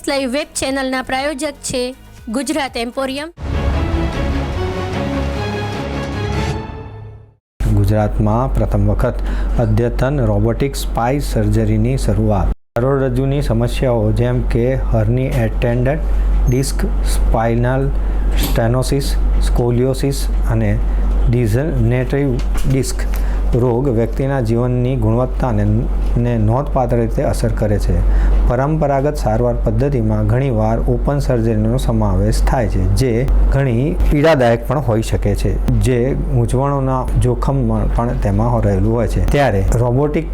S live web ચેનલના પ્રાયોજક છે Gujarat emporium. ગુજરાતમાં પ્રથમ વખત અદ્યતન રોબોટિક સ્પાઇસ સર્જરીની શરૂઆત. કરોડરજ્જુની સમસ્યાઓ જેમ કે હર્ની એટેન્ડન્ટ, ડિસ્ક સ્પાઇનલ સ્ટેનોસિસ, સ્કોલિયોસિસ અને ડિઝનેટિવ ડિસ્ક રોગ વ્યક્તિના જીવનની ગુણવત્તાને ને નોંધપાત્ર રીતે અસર કરે છે. પરંપરાગત સારવાર પદ્ધતિમાં ઘણીવાર ઓપન સર્જરીનો સમાવેશ થાય છે, જે ઘણી પીડાદાયક પણ હોઈ શકે છે, જે ગૂંચવણોના જોખમ પણ તેમાં રહેલું હોય છે. ત્યારે રોબોટિક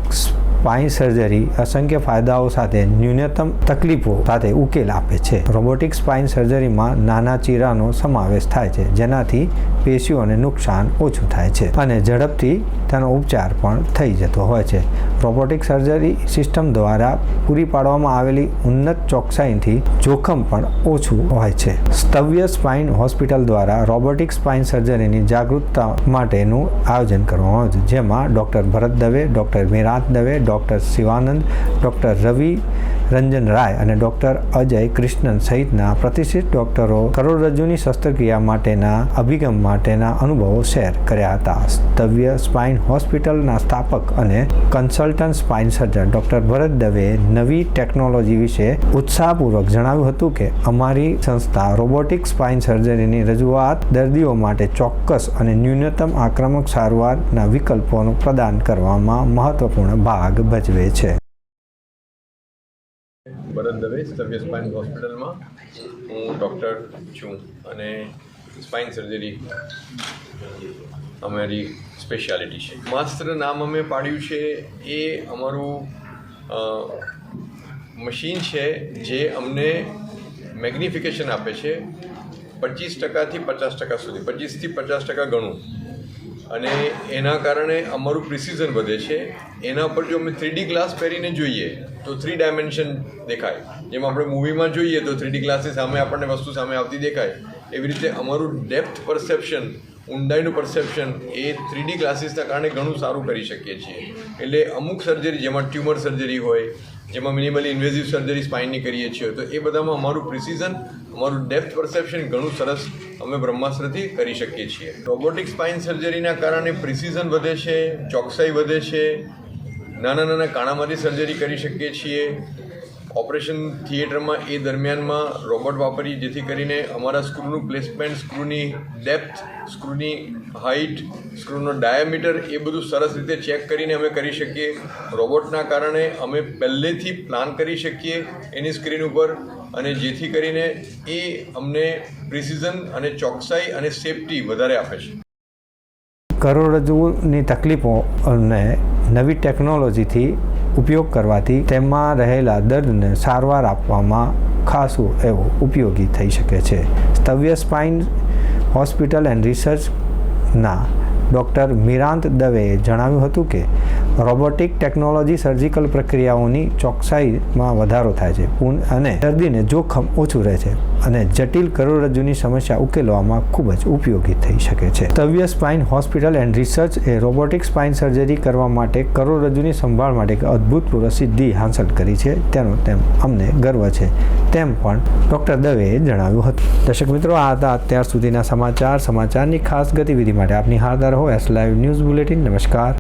સ્પાઇન સર્જરી અસંખ્ય ફાયદાઓ સાથે ન્યૂનતમ તકલીફો સાથે ઉકેલ આપે છે. રોબોટિક સ્પાઇન સર્જરીમાં નાના ચીરાનો સમાવેશ થાય છે, જેનાથી પેશીઓને નુકસાન ઓછું થાય છે અને ઝડપથી તેનો ઉપચાર પણ થઈ જતો હોય છે. રોબોટિક સર્જરી સિસ્ટમ દ્વારા પૂરી પાડવામાં આવેલી ઉન્નત ચોકસાઈથી જોખમ પણ ઓછું હોય છે. સ્તવ્ય સ્પાઇન હોસ્પિટલ દ્વારા રોબોટિક સ્પાઇન સર્જરીની જાગૃતતા માટેનું આયોજન કરવામાં આવ્યું છે, જેમાં doctor Bharat Dave, doctor Mirant Dave doctor Shivanand doctor Ravi Ranjan Rai અને ડૉક્ટર અજય કૃષ્ણન સહિતના પ્રતિષ્ઠિત ડૉક્ટરો કરોડરજ્જુની શસ્ત્રક્રિયા માટેના અભિગમ માટેના અનુભવો શેર કર્યા હતા. સ્તવ્ય સ્પાઇન હોસ્પિટલના સ્થાપક અને consultant spine surgeon doctor Bharat Dave નવી ટેકનોલોજી વિશે ઉત્સાહપૂર્વક જણાવ્યું હતું કે, અમારી સંસ્થા રોબોટિક સ્પાઇન સર્જરીની રજૂઆત દર્દીઓ માટે ચોક્કસ અને ન્યૂનતમ આક્રમક સારવારના વિકલ્પોનું પ્રદાન કરવામાં મહત્વપૂર્ણ ભાગ ભજવે છે. ભરત દવે સ્તવ્ય સ્પાઇન હોસ્પિટલમાં. હું ડૉક્ટર છું અને સ્પાઇન સર્જરી અમારી સ્પેશિયાલિટી છે. માસ્ટર નામ અમે પાડ્યું છે એ અમારું મશીન છે જે અમને મેગ્નિફિકેશન આપે છે પચીસ ટકાથી પચાસ ટકા સુધી, પચીસથી પચાસ ટકા ગણું. અને એના કારણે અમારું પ્રિસિઝન વધે છે. એના પર જો અમે થ્રીડી ગ્લાસ પહેરીને જોઈએ, તો થ્રી ડાયમેન્શન દેખાય. જેમ આપણે મૂવીમાં જોઈએ, તો થ્રીડી ગ્લાસની સામે આપણને વસ્તુ સામે આવતી દેખાય. એવી રીતે અમારું ડેપ્થ પરસેપ્શન ઊંડાઈનું પરસેપ્શન એ થ્રીડી ગ્લાસીસના કારણે ઘણું સારું કરી શકીએ છીએ. એટલે અમુક સર્જરી જેમાં ટ્યુમર સર્જરી હોય જેમાં મિનિમલી ઇન્વેઝિવ સર્જરી સ્પાઇનની કરીએ છીએ. તો એ બધામાં અમારું પ્રિસિઝન અમારું ડેપ્થ પરસેપ્શન ઘણું સરસ અમે બ્રહ્માસ્ત્રથી કરી શકીએ છીએ. રોબોટિક સ્પાઇન સર્જરીના કારણે પ્રિસિઝન વધે છે, ચોકસાઈ વધે છે. નાના નાના કાણામાંથી સર્જરી કરી શકીએ છીએ. ઓપરેશન થિયેટરમાં એ દરમિયાનમાં રોબોટ વાપરીએ જેથી કરીને અમારા સ્ક્રૂનું પ્લેસમેન્ટ, સ્ક્રૂની ડેપ્થ, સ્ક્રૂની હાઇટ, સ્ક્રૂનો ડાયામીટર એ બધું સરસ રીતે ચેક કરીને અમે કરી શકીએ. રોબોટના કારણે અમે પહેલેથી પ્લાન કરી શકીએ એની સ્ક્રીન ઉપર અને જેથી કરીને એ અમને પ્રિસિઝન અને ચોકસાઈ અને સેફટી વધારે આપે છે. કરોડરજ્જુની તકલીફોને નવી ટેકનોલોજીથી ઉપયોગ કરવાથી તેમાં રહેલા દર્દને સારવાર આપવામાં ખાસો એવો ઉપયોગી થઈ શકે છે. સ્તવ્ય સ્પાઇન હોસ્પિટલ એન્ડ રિસર્ચના ડૉક્ટર મિરાંત દવેએ જણાવ્યું હતું કે રોબોટિક ટેકનોલોજી સર્જિકલ પ્રક્રિયાઓની ચોકસાઈમાં વધારો થાય છે. અને દર્દીને જોખમ ઓછું રહે છે અને જટિલ કરોડરજ્જુની સમસ્યા ઉકેલવામાં ખૂબ જ ઉપયોગી થઈ શકે છે. તવ્ય સ્પાઇન હોસ્પિટલ એન્ડ રિસર્ચ એ રોબોટિક સ્પાઇન સર્જરી કરવા માટે કરોડરજ્જુની સંભાળ માટે એક અદ્ભુતપૂર્વ સિદ્ધિ હાંસલ કરી છે. તેનો તેમ અમને ગર્વ છે. તેમ પણ ડૉક્ટર દવેએ જણાવ્યું હતું. દર્શક મિત્રો, આ હતા અત્યાર સુધીના સમાચાર. સમાચારની ખાસ ગતિવિધિ માટે આપની હાજર હો એસ લાઈવ ન્યૂઝ બુલેટિન. નમસ્કાર.